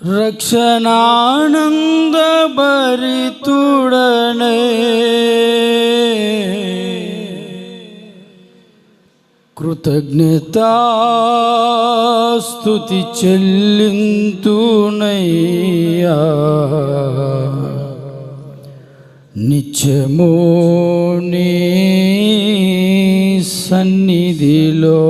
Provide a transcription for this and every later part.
రక్షణానంద భరితుడనే కృతజ్ఞతాస్తుతి చెల్లింతునయ్యా నిత్యమో నీ సన్నిధిలో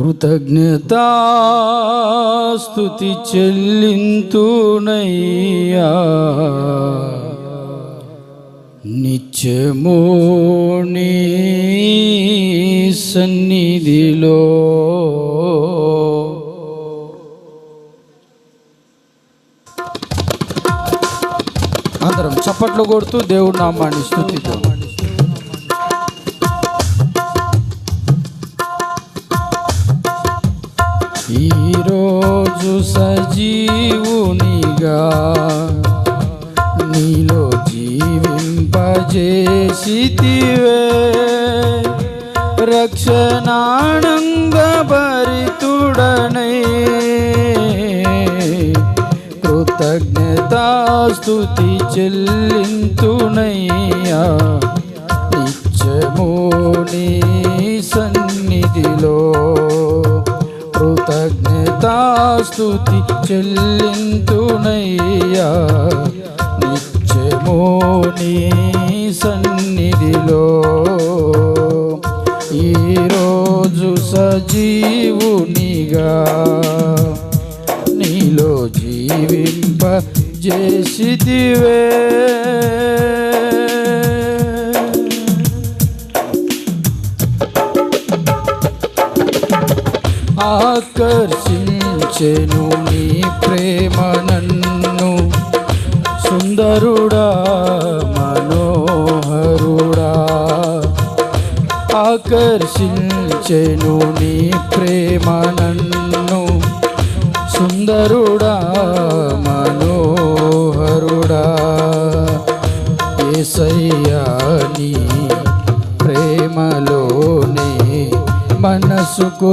కృతజ్ఞతాస్తుతి చెల్లింతునయ్యా. నిత్యము నీ సన్నిధిలో. అందరం చప్పట్లు కొడుతూ దేవుడు నామాన్ని స్థుతిద్దాం ఈరోజు సజీవునిగా నీలో జీవింపజేసితివే రక్షణానంద భరితుడనై కృతజ్ఞతాస్తుతి చెల్లింతునయ్యా నిత్యము కృతజ్ఞతాస్తుతి చెల్లింతునయ్యా. నిత్యమో నీ సన్నిధిలో. ఈరోజు సజీవునిగా నీలో జీవింప చేసిదివే ఆకర్షించెను నీ ప్రేమ నన్ను. సుందరుడా మనోహరుడా. ఆకర్షించెను నీ ప్రేమ నన్ను. సుందరుడా మనోహరుడా. ఏసయ్యాని ప్రేమలోనే మనసుకు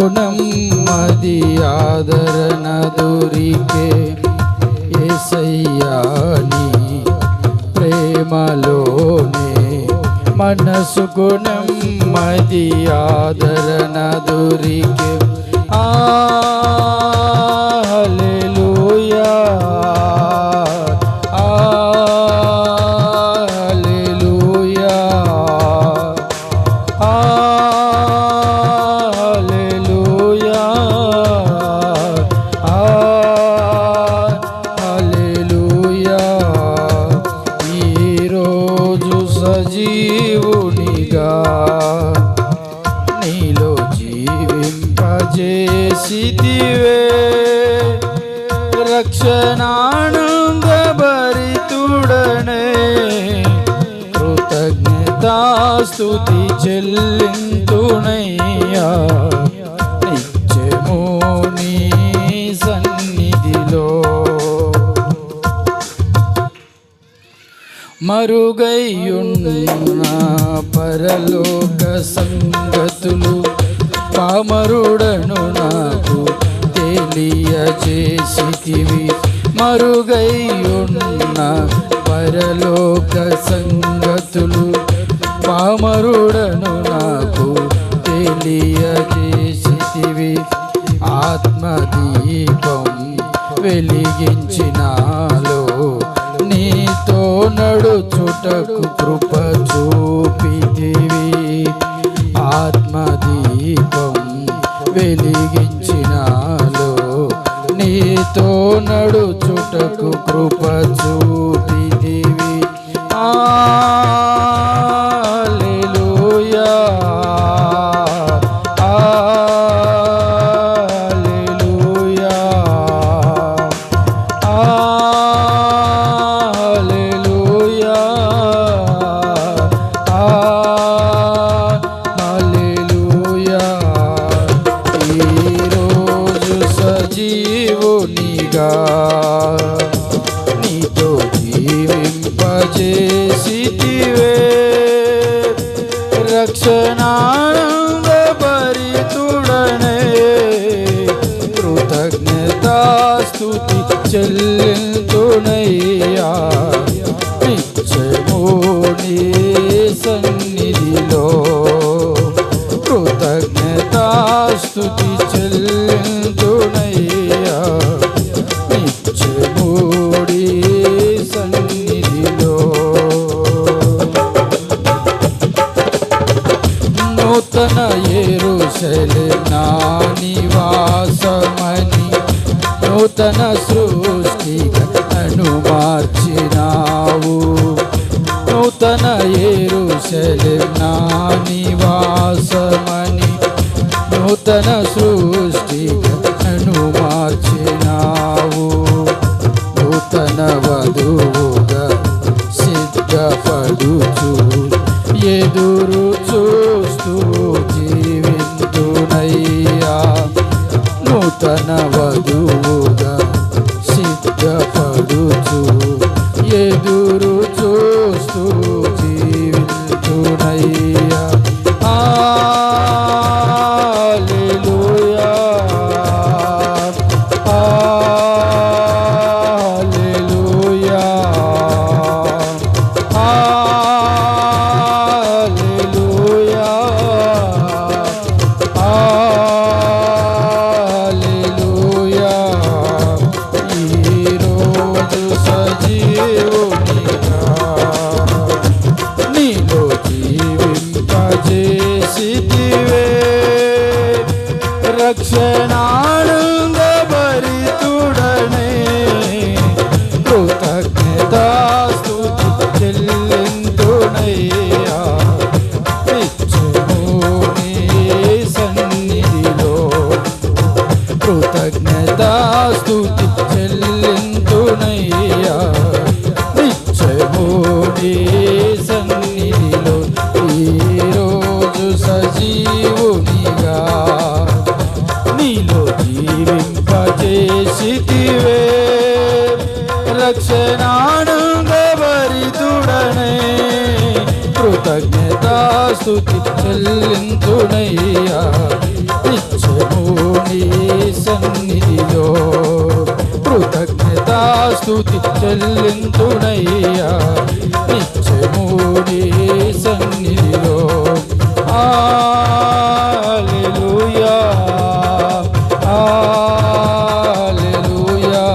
കർമ്മലോനെ മനസ്സുഗുണം മതിയാദരണ ദുരിക്കും. ആ సజీవునిగా నీలో జీవింపజేసివే రక్షణానంద భరితుడనే కృతజ్ఞతాస్తుతి చెల్లింతునయ్యా. మరుగయ్యున్న పరలోక సంగతులు పామరుడను నాకు తెలియజేసితివి. మరుగయ్యున్న పరలోక సంగతులు పామరుడను నాకు తెలియజేసితివి. ఆత్మదీపం వెలిగించినా కృప आनंद परिचूड़ने कृतज्ञता स्तुति चल तो नैया కౌశల నా నివాసమని నూతన సృష్టి అనుమార్చినావు నూతన ఏరుశల నా నివాసమని నూతన సృష్టి అనుమార్చినావు నూతన వధువుగా సిద్ధపడుచు ఎదురుచూ ವಚನವದು యథాస్తుతి చెల్లిందునయ్యా నిత్యము నీ సన్నిధిలో ఈరోజు సజీవునిగా. నీలో జీవింపజేసివే రక్షణానందవరితుడనే కృతజ్ఞతాస్తుతి చెల్లిందునయ్యా నిత్యము నీ సన్నిధిలో కృతజ్ఞతాస్తుతి చెల్లింతునయ్యా నిత్యము నీ సన్నిధిలో. హల్లెలూయా హల్లెలూయా హల్లెలూయా